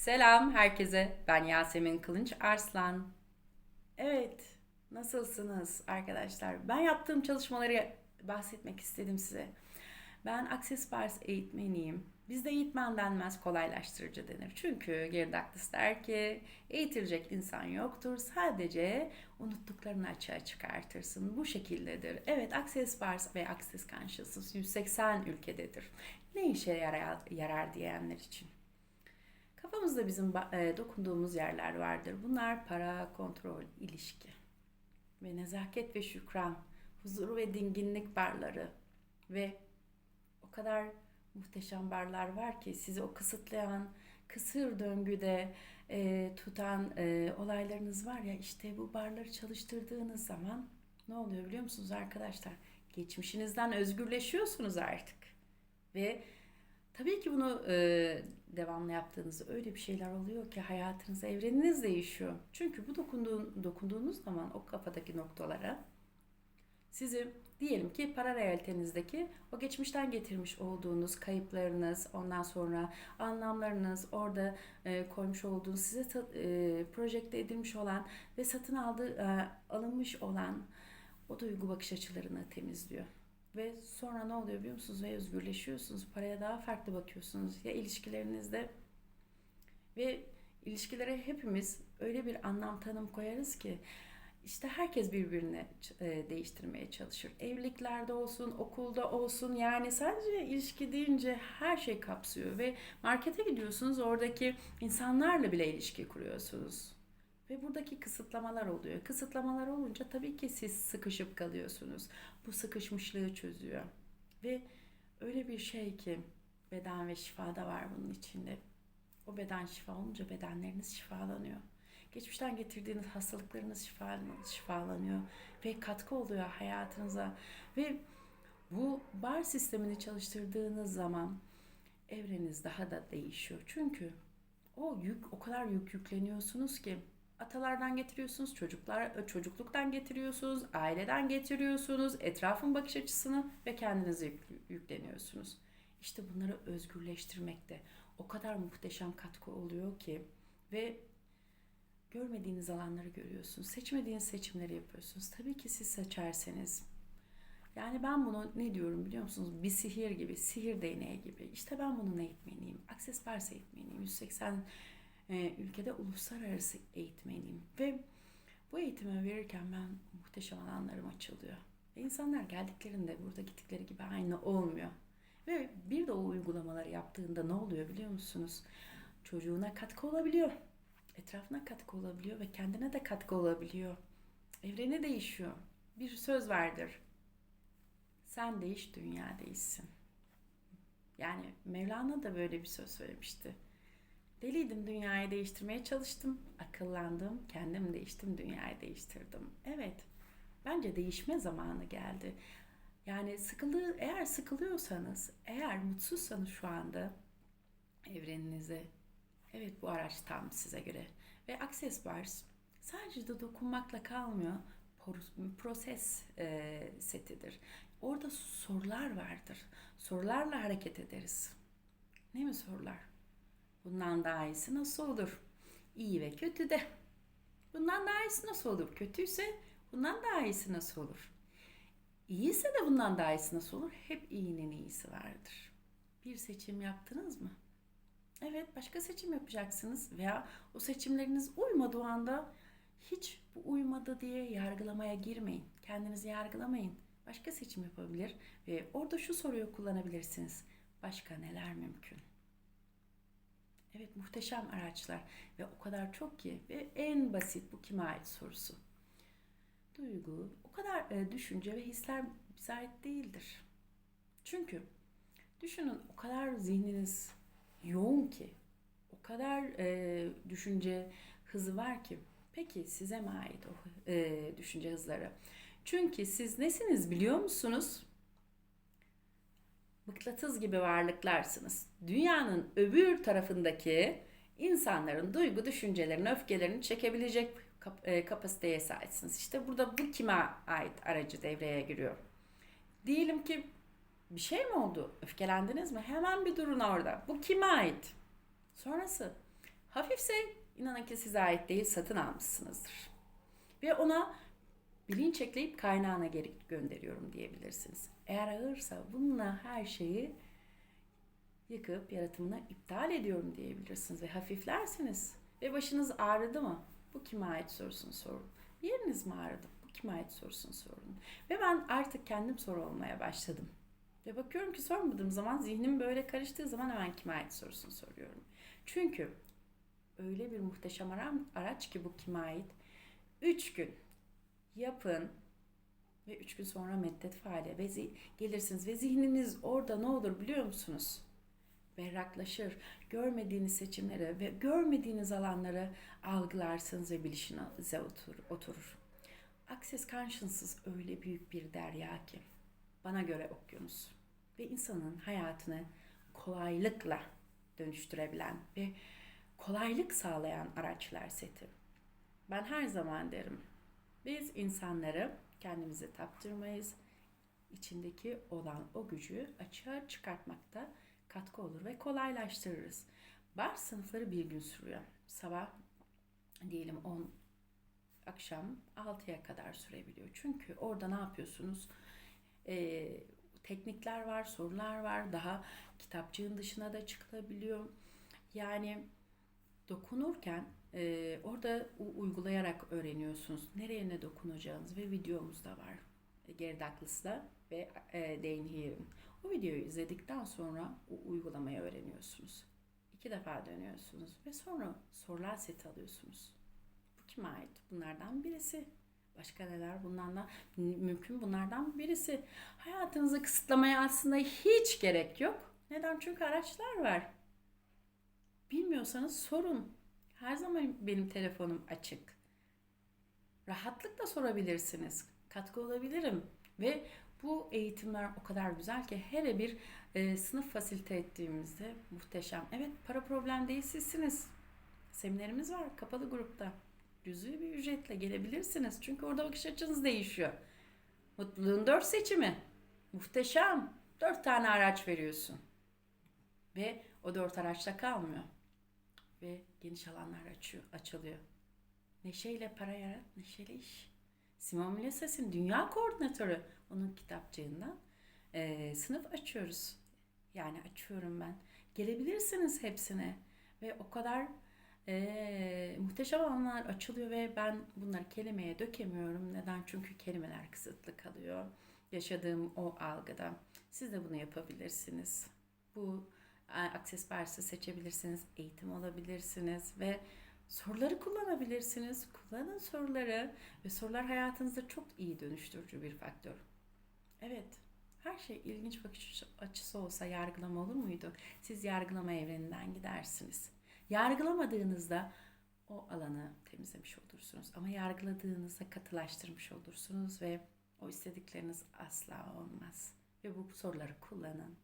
Selam herkese. Ben Yasemin Kılınç Arslan. Evet, nasılsınız arkadaşlar? Ben yaptığım çalışmaları bahsetmek istedim size. Ben Access Bars eğitmeniyim. Bizde eğitmen denmez, kolaylaştırıcı denir. Çünkü Geridaktis der ki eğitilecek insan yoktur. Sadece unuttuklarını açığa çıkartırsın. Bu şekildedir. Evet, Access Bars ve Access Consciousness 180 ülkededir. Ne işe yarar, yarar diyenler için. Kafamızda bizim e, dokunduğumuz yerler vardır. Bunlar para, kontrol, ilişki ve nezaket ve şükran, huzur ve dinginlik barları ve o kadar muhteşem barlar var ki sizi o kısıtlayan, kısır döngüde e, tutan e, olaylarınız var ya işte bu barları çalıştırdığınız zaman ne oluyor biliyor musunuz arkadaşlar? Geçmişinizden özgürleşiyorsunuz artık ve Tabii ki bunu e, devamlı yaptığınızda öyle bir şeyler oluyor ki hayatınız, evreniniz değişiyor. Çünkü bu dokunduğun, dokunduğunuz zaman o kafadaki noktalara sizi diyelim ki para realitenizdeki o geçmişten getirmiş olduğunuz kayıplarınız, ondan sonra anlamlarınız, orada e, koymuş olduğunuz size e, projekte edilmiş olan ve satın aldığı e, alınmış olan o duygu bakış açılarını temizliyor. Ve sonra ne oluyor biliyor musunuz? Ve özgürleşiyorsunuz. Paraya daha farklı bakıyorsunuz. Ya ilişkilerinizde ve ilişkilere hepimiz öyle bir anlam tanım koyarız ki işte herkes birbirini e, değiştirmeye çalışır. Evliliklerde olsun, okulda olsun yani sadece ilişki deyince her şey kapsıyor ve markete gidiyorsunuz oradaki insanlarla bile ilişki kuruyorsunuz. Ve buradaki kısıtlamalar oluyor. Kısıtlamalar olunca tabii ki siz sıkışıp kalıyorsunuz. Bu sıkışmışlığı çözüyor. Ve öyle bir şey ki beden ve şifa da var bunun içinde. O beden şifa olunca bedenleriniz şifalanıyor. Geçmişten getirdiğiniz hastalıklarınız şifalanıyor ve katkı oluyor hayatınıza. Ve bu bar sistemini çalıştırdığınız zaman evreniz daha da değişiyor. Çünkü o yük o kadar yük yükleniyorsunuz ki atalardan getiriyorsunuz, çocuklar çocukluktan getiriyorsunuz, aileden getiriyorsunuz, etrafın bakış açısını ve kendinizi yükleniyorsunuz. İşte bunları özgürleştirmekte o kadar muhteşem katkı oluyor ki ve görmediğiniz alanları görüyorsunuz. Seçmediğiniz seçimleri yapıyorsunuz. Tabii ki siz seçerseniz. Yani ben bunu ne diyorum biliyor musunuz? Bir sihir gibi, sihir değneği gibi. İşte ben bunun eğitmeniyim. Access Bars eğitmeniyim. 180 e, ülkede uluslararası eğitmeniyim ve bu eğitimi verirken ben muhteşem alanlarım açılıyor. Ve insanlar geldiklerinde burada gittikleri gibi aynı olmuyor. Ve bir de o uygulamaları yaptığında ne oluyor biliyor musunuz? Çocuğuna katkı olabiliyor. Etrafına katkı olabiliyor ve kendine de katkı olabiliyor. Evreni değişiyor. Bir söz vardır. Sen değiş, dünya değişsin. Yani Mevlana da böyle bir söz söylemişti. Deliydim dünyayı değiştirmeye çalıştım. Akıllandım, kendim değiştim, dünyayı değiştirdim. Evet, bence değişme zamanı geldi. Yani sıkıldığı, eğer sıkılıyorsanız, eğer mutsuzsanız şu anda evreninize, evet bu araç tam size göre. Ve Access Bars sadece de dokunmakla kalmıyor, proses e, setidir. Orada sorular vardır. Sorularla hareket ederiz. Ne mi sorular? Bundan daha iyisi nasıl olur? İyi ve kötü de. Bundan daha iyisi nasıl olur? Kötüyse bundan daha iyisi nasıl olur? İyiyse de bundan daha iyisi nasıl olur? Hep iyinin iyisi vardır. Bir seçim yaptınız mı? Evet, başka seçim yapacaksınız veya o seçimleriniz uymadığı anda hiç bu uymadı diye yargılamaya girmeyin. Kendinizi yargılamayın. Başka seçim yapabilir ve orada şu soruyu kullanabilirsiniz. Başka neler mümkün? Evet muhteşem araçlar ve o kadar çok ki ve en basit bu kime ait sorusu. Duygu, o kadar e, düşünce ve hisler bize ait değildir. Çünkü düşünün o kadar zihniniz yoğun ki, o kadar e, düşünce hızı var ki. Peki size mi ait o e, düşünce hızları? Çünkü siz nesiniz biliyor musunuz? Mıknatıs gibi varlıklarsınız. Dünyanın öbür tarafındaki insanların duygu, düşüncelerini, öfkelerini çekebilecek e, kapasiteye sahipsiniz. İşte burada bu kime ait aracı devreye giriyor. Diyelim ki bir şey mi oldu? Öfkelendiniz mi? Hemen bir durun orada. Bu kime ait? Sonrası Hafifse inanın ki size ait değil satın almışsınızdır. Ve ona bilinç ekleyip kaynağına geri gönderiyorum diyebilirsiniz. Eğer ağırsa bununla her şeyi yıkıp yaratımını iptal ediyorum diyebilirsiniz ve hafiflersiniz. Ve başınız ağrıdı mı? Bu kime ait sorusunu sorun. Yeriniz mi ağrıdı? Bu kime ait sorusunu sorun. Ve ben artık kendim soru olmaya başladım. Ve bakıyorum ki sormadığım zaman zihnim böyle karıştığı zaman hemen kime ait sorusunu soruyorum. Çünkü öyle bir muhteşem ara- araç ki bu kime ait. Üç gün yapın ve üç gün sonra meddet faale ve gelirsiniz ve zihniniz orada ne olur biliyor musunuz? berraklaşır. Görmediğiniz seçimlere ve görmediğiniz alanları algılarsınız ve bilişinize otur, oturur. Access Consciousness öyle büyük bir derya ki bana göre okyanus ve insanın hayatını kolaylıkla dönüştürebilen ve kolaylık sağlayan araçlar seti. Ben her zaman derim. Biz insanları kendimize taptırmayız. İçindeki olan o gücü açığa çıkartmakta katkı olur ve kolaylaştırırız. Bar sınıfları bir gün sürüyor. Sabah diyelim 10 akşam 6'ya kadar sürebiliyor. Çünkü orada ne yapıyorsunuz? Ee, teknikler var, sorular var. Daha kitapçığın dışına da çıkılabiliyor. Yani dokunurken e, orada uygulayarak öğreniyorsunuz. Nereye ne dokunacağınız ve videomuz da var. E, Gary Douglas'la ve e, Dane Heer'in. O videoyu izledikten sonra o uygulamayı öğreniyorsunuz. İki defa dönüyorsunuz ve sonra sorular seti alıyorsunuz. Bu kime ait? Bunlardan birisi. Başka neler bunlardan mümkün bunlardan birisi. Hayatınızı kısıtlamaya aslında hiç gerek yok. Neden? Çünkü araçlar var. Bilmiyorsanız sorun. Her zaman benim telefonum açık. Rahatlıkla sorabilirsiniz. Katkı olabilirim. Ve bu eğitimler o kadar güzel ki hele bir e, sınıf fasilite ettiğimizde muhteşem. Evet para problem değil sizsiniz. Seminerimiz var kapalı grupta. Cüzi bir ücretle gelebilirsiniz. Çünkü orada bakış açınız değişiyor. Mutluluğun dört seçimi. Muhteşem. Dört tane araç veriyorsun. Ve o dört araçta kalmıyor. Ve geniş alanlar açıyor, açılıyor. Neşeyle para yarat, neşeyle iş. Simon Mileses'in dünya koordinatörü. Onun kitapçığından e, sınıf açıyoruz. Yani açıyorum ben. Gelebilirsiniz hepsine. Ve o kadar e, muhteşem alanlar açılıyor ve ben bunları kelimeye dökemiyorum. Neden? Çünkü kelimeler kısıtlı kalıyor. Yaşadığım o algıda. Siz de bunu yapabilirsiniz. Bu Access Bars'ı seçebilirsiniz. Eğitim alabilirsiniz ve soruları kullanabilirsiniz. Kullanın soruları ve sorular hayatınızda çok iyi dönüştürücü bir faktör. Evet. Her şey ilginç bakış açısı olsa yargılama olur muydu? Siz yargılama evreninden gidersiniz. Yargılamadığınızda o alanı temizlemiş olursunuz. Ama yargıladığınızda katılaştırmış olursunuz ve o istedikleriniz asla olmaz. Ve bu soruları kullanın.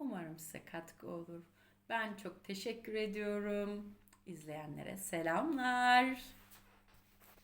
Umarım size katkı olur. Ben çok teşekkür ediyorum. İzleyenlere selamlar.